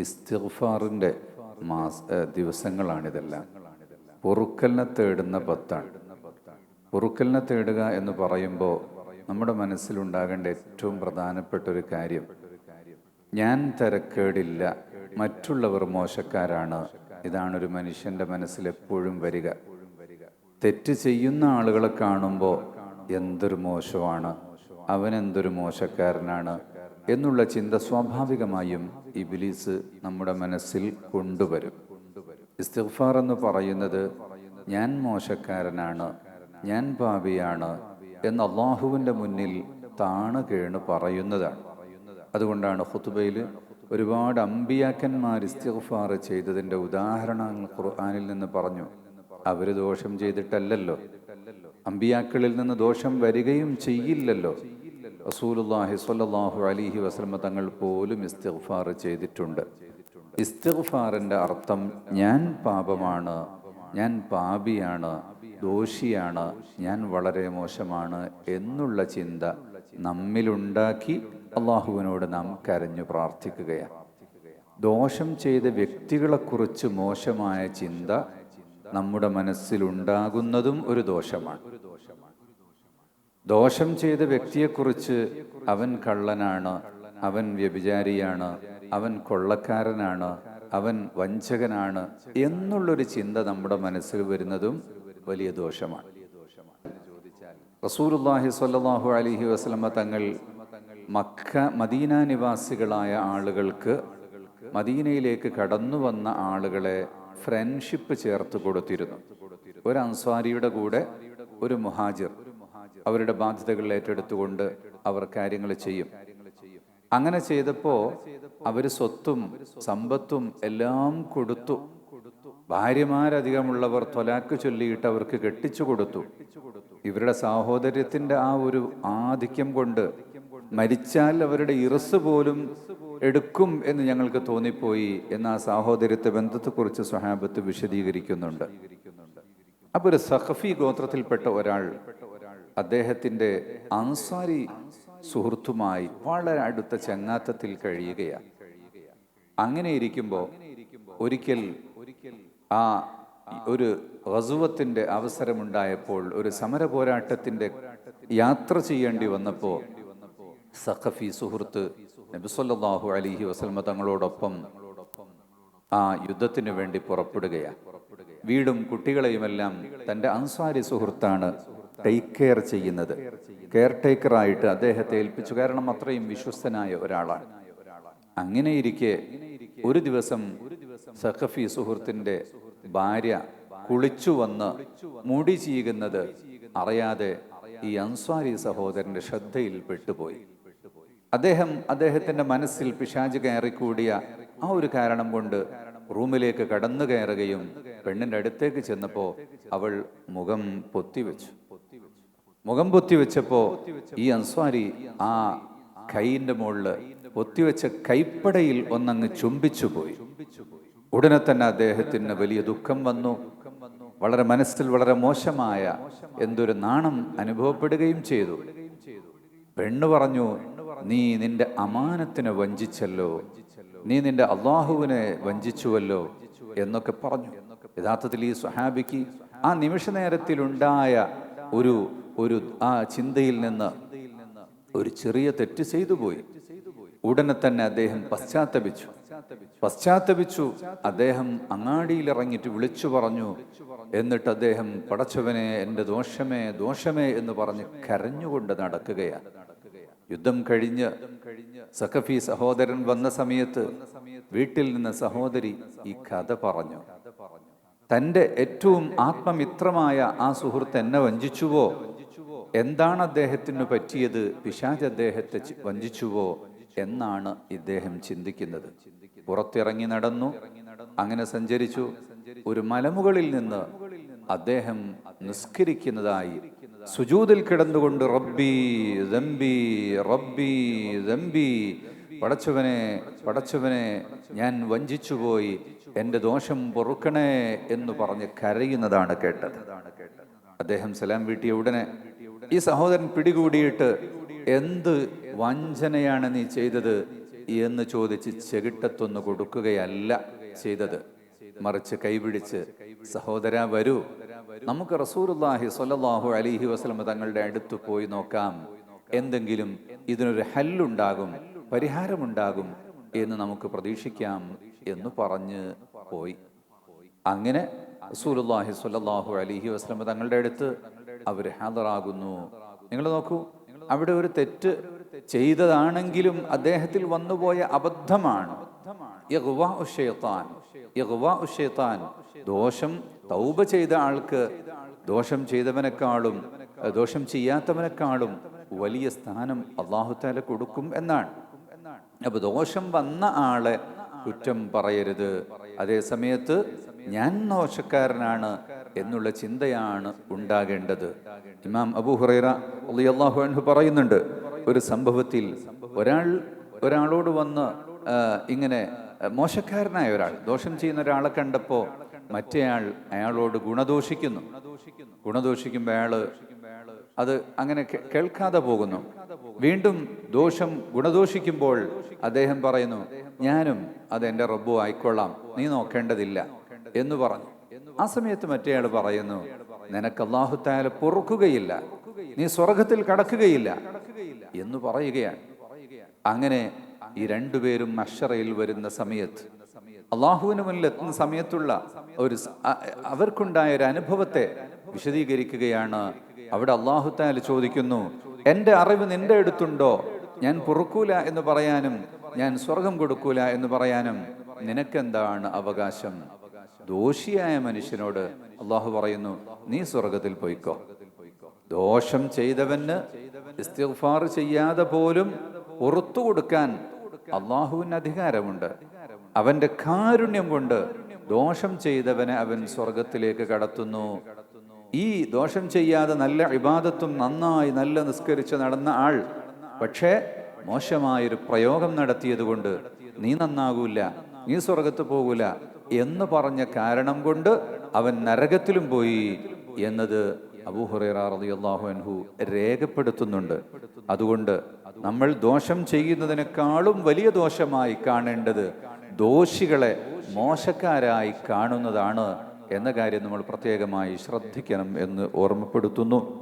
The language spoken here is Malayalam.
ഇസ്തിഗ്ഫാറിന്റെ മാസ ദിവസങ്ങളാണിതെല്ലാം. പൊറുക്കലിനെ തേടുന്ന പത്താണ്. പൊറുക്കലിനെ തേടുക എന്ന് പറയുമ്പോൾ നമ്മുടെ മനസ്സിലുണ്ടാകേണ്ട ഏറ്റവും പ്രധാനപ്പെട്ട ഒരു കാര്യം ഞാൻ തിരക്കേടില്ല മറ്റുള്ളവർ മോശക്കാരാണ്. ഇതാണ് ഒരു മനുഷ്യന്റെ മനസ്സിൽ എപ്പോഴും വരിക. തെറ്റ് ചെയ്യുന്ന ആളുകളെ കാണുമ്പോൾ എന്തൊരു മോശമാണ്. അവൻ എന്തൊരു മോശക്കാരനാണ്. എന്നുള്ള ചിന്ത സ്വാഭാവികമായും ഇബിലീസ് നമ്മുടെ മനസ്സിൽ കൊണ്ടുവരും. ഇസ്തിഫാർ എന്ന് പറയുന്നത് ഞാൻ മോശക്കാരനാണ് ഞാൻ പാപിയാണ് എന്ന് അള്ളാഹുവിന്റെ മുന്നിൽ താണ് കേണ് പറയുന്നതാണ്. അതുകൊണ്ടാണ് ഹുത്തുബയിൽ ഒരുപാട് അമ്പിയാക്കന്മാർ ഇസ്തിഫാർ ചെയ്തതിന്റെ ഉദാഹരണങ്ങൾ ഖുർആാനിൽ നിന്ന് പറഞ്ഞു. അവർ ദോഷം ചെയ്തിട്ടല്ലല്ലോ. അമ്പിയാക്കളിൽ നിന്ന് ദോഷം വരികയും ചെയ്യില്ലല്ലോ. റസൂലുള്ളാഹി സ്വല്ലല്ലാഹു അലൈഹി വസല്ലമ തങ്ങൾ പോലും ഇസ്തിഗ്ഫാർ ചെയ്തിട്ടുണ്ട്. ഇസ്തിഗ്ഫാറിന്റെ അർത്ഥം ഞാൻ പാപമാണ് ഞാൻ പാപിയാണ് ദോഷിയാണ് ഞാൻ വളരെ മോശമാണ് എന്നുള്ള ചിന്ത നമ്മിലുണ്ടാക്കി അള്ളാഹുവിനോട് നാം കരഞ്ഞു പ്രാർത്ഥിക്കുകയാണ്. ദോഷം ചെയ്ത വ്യക്തികളെക്കുറിച്ച് മോശമായ ചിന്ത നമ്മുടെ മനസ്സിലുണ്ടാകുന്നതും ഒരു ദോഷമാണ്. ദോഷം ചെയ്ത വ്യക്തിയെക്കുറിച്ച് അവൻ കള്ളനാണ് അവൻ വ്യഭിചാരിയാണ് അവൻ കൊള്ളക്കാരനാണ് അവൻ വഞ്ചകനാണ് എന്നുള്ളൊരു ചിന്ത നമ്മുടെ മനസ്സിൽ വരുന്നതും വലിയ ദോഷമാണ്. റസൂലുള്ളാഹി സ്വല്ലല്ലാഹു അലൈഹി വസ്ലമ തങ്ങൾ മക്ക മദീന നിവാസികളായ ആളുകൾക്ക് മദീനയിലേക്ക് കടന്നു വന്ന ആളുകളെ ഫ്രണ്ട്ഷിപ്പ് ചേർത്ത് കൊടുത്തിരുന്നു. ഒരു അൻസ്വാരിയുടെ കൂടെ ഒരു മുഹാജിർ അവരുടെ ബാധ്യതകൾ ഏറ്റെടുത്തുകൊണ്ട് അവർ കാര്യങ്ങൾ ചെയ്യും. അങ്ങനെ ചെയ്തപ്പോൾ അവർ സ്വത്തും സമ്പത്തും എല്ലാം കൊടുത്തു. ഭാര്യമാരധികമുള്ളവർ തൊലാക്ക് ചൊല്ലിയിട്ട് അവർക്ക് കെട്ടിച്ചു കൊടുത്തു. ഇവരുടെ സാഹോദര്യത്തിന്റെ ആ ഒരു ആധിക്യം കൊണ്ട് മരിച്ചാൽ അവരുടെ ഇറസ് പോലും എടുക്കും എന്ന് ഞങ്ങൾക്ക് തോന്നിപ്പോയി എന്ന ആ സാഹോദര്യത്തെ ബന്ധത്തെക്കുറിച്ച് സ്വഹാബത്ത് വിശദീകരിക്കുന്നുണ്ട്. അപ്പൊ ഒരു സഹഫി ഗോത്രത്തിൽപ്പെട്ട ഒരാൾ അദ്ദേഹത്തിന്റെ അൻസാരി സുഹൃത്തുമായി വളരെ അടുത്ത ചങ്ങാത്തത്തിൽ കഴിയുകയാണ്. അങ്ങനെ ഇരിക്കുമ്പോൾ ഒരിക്കൽ ആ ഒരു റസുവത്തിന്റെ അവസരമുണ്ടായപ്പോൾ ഒരു സമര പോരാട്ടത്തിന്റെ യാത്ര ചെയ്യേണ്ടി വന്നപ്പോൾ സഖഫി സുഹൃത്ത് നബിസ്വല്ലാഹു അലിഹി വസൽമ തങ്ങളോടൊപ്പം ആ യുദ്ധത്തിന് വേണ്ടി പുറപ്പെടുകയാണ്. വീടും കുട്ടികളെയുമെല്ലാം തന്റെ അൻസാരി സുഹൃത്താണ് ടേക്ക് കെയർ ചെയ്യുന്നത്. കെയർ ടേക്കറായിട്ട് അദ്ദേഹത്തെ ഏൽപ്പിച്ചു. കാരണം അത്രയും വിശ്വസ്തനായ ഒരാളാണ്. അങ്ങനെ ഇരിക്കെ ഒരു ദിവസം സഖഫി സുഹൃത്തിന്റെ ഭാര്യ കുളിച്ചു വന്ന് മുടി ചീകുന്നത് അറിയാതെ ഈ അൻസ്വാരി സഹോദരന്റെ ശ്രദ്ധയിൽ പെട്ടുപോയി. അദ്ദേഹം അദ്ദേഹത്തിന്റെ മനസ്സിൽ പിശാജ് കയറിക്കൂടിയ ആ ഒരു കാരണം കൊണ്ട് റൂമിലേക്ക് കടന്നു കയറുകയും പെണ്ണിന്റെ അടുത്തേക്ക് ചെന്നപ്പോ അവൾ മുഖം പൊത്തിവെച്ചു. മുഖം പൊത്തിവെച്ചപ്പോ ഈ അൻസ്വാരി ആ കൈയിന്റെ മുകളിൽ പൊത്തിവെച്ച കൈപ്പടയിൽ ഒന്നങ്ങ് ചുംബിച്ചു പോയി. ഉടനെ തന്നെ അദ്ദേഹത്തിന് വലിയ ദുഃഖം വന്നു. വളരെ മനസ്സിൽ വളരെ മോശമായ എന്തൊരു നാണം അനുഭവപ്പെടുകയും ചെയ്തു. പെണ്ണ് പറഞ്ഞു നീ നിന്റെ അമാനത്തിനെ വഞ്ചിച്ചല്ലോ. നീ നിന്റെ അള്ളാഹുവിനെ വഞ്ചിച്ചുവല്ലോ എന്നൊക്കെ പറഞ്ഞു. യഥാർത്ഥത്തിൽ ഈ സ്വഹാബിക്ക് ആ നിമിഷ നേരത്തിലുണ്ടായ ഒരു ഒരു ആ ചിന്തയിൽ നിന്ന് ഒരു ചെറിയ തെറ്റ് ചെയ്തു പോയി. ഉടനെ തന്നെ അദ്ദേഹം പശ്ചാത്തപിച്ചു. പശ്ചാത്തപിച്ചു. അദ്ദേഹം അങ്ങാടിയിൽ ഇറങ്ങിട്ട് വിളിച്ചു പറഞ്ഞു. എന്നിട്ട് അദ്ദേഹം പടച്ചവനെ എന്റെ ദോഷമേ ദോഷമേ എന്ന് പറഞ്ഞ് കരഞ്ഞുകൊണ്ട് നടക്കുകയാണ്. യുദ്ധം കഴിഞ്ഞ് സഖഫി സഹോദരൻ വന്ന സമയത്ത് വീട്ടിൽ നിന്ന് സഹോദരി ഈ കഥ പറഞ്ഞു. തന്റെ ഏറ്റവും ആത്മമിത്രമായ ആ സുഹൃത്ത് എന്നെ വഞ്ചിച്ചുവോ? എന്താണ് അദ്ദേഹത്തിന് പറ്റിയത്? പിശാജ് അദ്ദേഹത്തെ വഞ്ചിച്ചുവോ? എന്നാണ് ഇദ്ദേഹം ചിന്തിക്കുന്നത്. പുറത്തിറങ്ങി നടന്നു. അങ്ങനെ സഞ്ചരിച്ചു. ഒരു മലമുകളിൽ നിന്ന് അദ്ദേഹം നിസ്കരിക്കുന്നതായി. സുജൂതിൽ കിടന്നുകൊണ്ട് റബ്ബി റബ്ബി ദമ്പി പടച്ചവനെ പടച്ചവനെ ഞാൻ വഞ്ചിച്ചുപോയി എന്റെ ദോഷം പൊറുക്കണേ എന്ന് പറഞ്ഞ് കരയുന്നതാണ് കേട്ടത്. അദ്ദേഹം സലാം വീട്ടിയ ഉടനെ ഈ സഹോദരൻ പിടികൂടിയിട്ട് എന്ത് വഞ്ചനയാണ് നീ ചെയ്തത് എന്ന് ചോദിച്ച് ചെകിട്ടത്തൊന്ന് കൊടുക്കുകയല്ല ചെയ്തത്. മറിച്ച് കൈപിടിച്ച് സഹോദര വരൂ. നമുക്ക് റസൂലുള്ളാഹി സ്വല്ലല്ലാഹു അലൈഹി വസല്ലം തങ്ങളുടെ അടുത്ത് പോയി നോക്കാം. എന്തെങ്കിലും ഇതിനൊരു ഹല്ലുണ്ടാകും. പരിഹാരമുണ്ടാകും എന്ന് നമുക്ക് പ്രതീക്ഷിക്കാം എന്ന് പറഞ്ഞ് പോയി. അങ്ങനെ റസൂലുള്ളാഹി സ്വല്ലല്ലാഹു അലൈഹി വസ്ലം തങ്ങളുടെ അടുത്ത് അവർ ഹാദറാകുന്നു. നിങ്ങൾ നോക്കൂ അവിടെ ഒരു തെറ്റ് ചെയ്തതാണെങ്കിലും അദ്ദേഹത്തിൽ വന്നുപോയ അബദ്ധമാണ്. ദോഷം തൗബ ചെയ്ത ആൾക്ക് ദോഷം ചെയ്തവനെക്കാളും ദോഷം ചെയ്യാത്തവനെക്കാളും വലിയ സ്ഥാനം അള്ളാഹുത്താല കൊടുക്കും എന്നാണ്. അപ്പൊ ദോഷം വന്ന ആളെ കുറ്റം പറയരുത്. അതേ സമയത്ത് ഞാൻ ദോഷക്കാരനാണ് എന്നുള്ള ചിന്തയാണ് ഉണ്ടാകേണ്ടത്. ഇമാം അബു ഹുറൈറ അള്ളാഹു അൻഹു പറയുന്നുണ്ട് ഒരു സംഭവത്തിൽ ഒരാൾ ഒരാളോട് വന്ന് ഇങ്ങനെ മോശക്കാരനായ ഒരാൾ ദോഷം ചെയ്യുന്ന ഒരാളെ കണ്ടപ്പോൾ മറ്റേയാൾ അയാളോട് ഗുണദോഷിക്കുന്നു. ഗുണദോഷിക്കുമ്പോൾ അയാൾ അത് അങ്ങനെ കേൾക്കാതെ പോകുന്നു. വീണ്ടും ദോഷം ഗുണദോഷിക്കുമ്പോൾ അദ്ദേഹം പറയുന്നു ഞാനും അത് എന്റെ റബ്ബു ആയിക്കൊള്ളാം. നീ നോക്കേണ്ടതില്ല. എന്ന് പറഞ്ഞു. ആ സമയത്ത് മറ്റേയാൾ പറയുന്നു നിനക്ക് അള്ളാഹുത്താല പൊറുക്കുകയില്ല. നീ സ്വർഗത്തിൽ കടക്കുകയില്ല. എന്ന് പറയുകയാണ്. അങ്ങനെ ഈ രണ്ടുപേരും മഷറയിൽ വരുന്ന സമയത്ത് അള്ളാഹുവിന് മുന്നിൽ എത്തുന്ന സമയത്തുള്ള ഒരു അവർക്കുണ്ടായ ഒരു അനുഭവത്തെ വിശദീകരിക്കുകയാണ് അവിടെ അള്ളാഹുത്താൽ ചോദിക്കുന്നു എന്റെ അറിവ് നിന്റെ അടുത്തുണ്ടോ? ഞാൻ പൊറുക്കൂല എന്ന് പറയാനും ഞാൻ സ്വർഗം കൊടുക്കൂല എന്ന് പറയാനും നിനക്കെന്താണ് അവകാശം? ദോഷിയായ മനുഷ്യനോട് അള്ളാഹു പറയുന്നു നീ സ്വർഗത്തിൽ പോയിക്കോ. ദോഷം ചെയ്തവന് ഇസ്തിഫാർ ചെയ്യാതെ പോലും പുറത്തു കൊടുക്കാൻ അള്ളാഹുവിന് അധികാരമുണ്ട്. അവന്റെ കാരുണ്യം കൊണ്ട് ദോഷം ചെയ്തവനെ അവൻ സ്വർഗത്തിലേക്ക് കടത്തുന്നു. ഈ ദോഷം ചെയ്യാതെ നല്ല ഇബാദത്തും നന്നായി നല്ല നിസ്കരിച്ച് നടന്ന ആൾ പക്ഷേ മോശമായൊരു പ്രയോഗം നടത്തിയത് കൊണ്ട് നീ നന്നാകൂല നീ സ്വർഗത്ത് പോകൂല എന്ന് പറഞ്ഞ കാരണം കൊണ്ട് അവൻ നരകത്തിലും പോയി എന്നത് അബൂഹുറൈറ റളിയല്ലാഹു അൻഹു രേഖപ്പെടുത്തുന്നുണ്ട്. അതുകൊണ്ട് നമ്മൾ ദോഷം ചെയ്യുന്നതിനേക്കാളും വലിയ ദോഷമായി കാണേണ്ടത് ദോഷികളെ മോശക്കാരായി കാണുന്നതാണ് എന്ന കാര്യം നമ്മൾ പ്രത്യേകമായി ശ്രദ്ധിക്കണം എന്ന് ഓർമ്മപ്പെടുത്തുന്നു.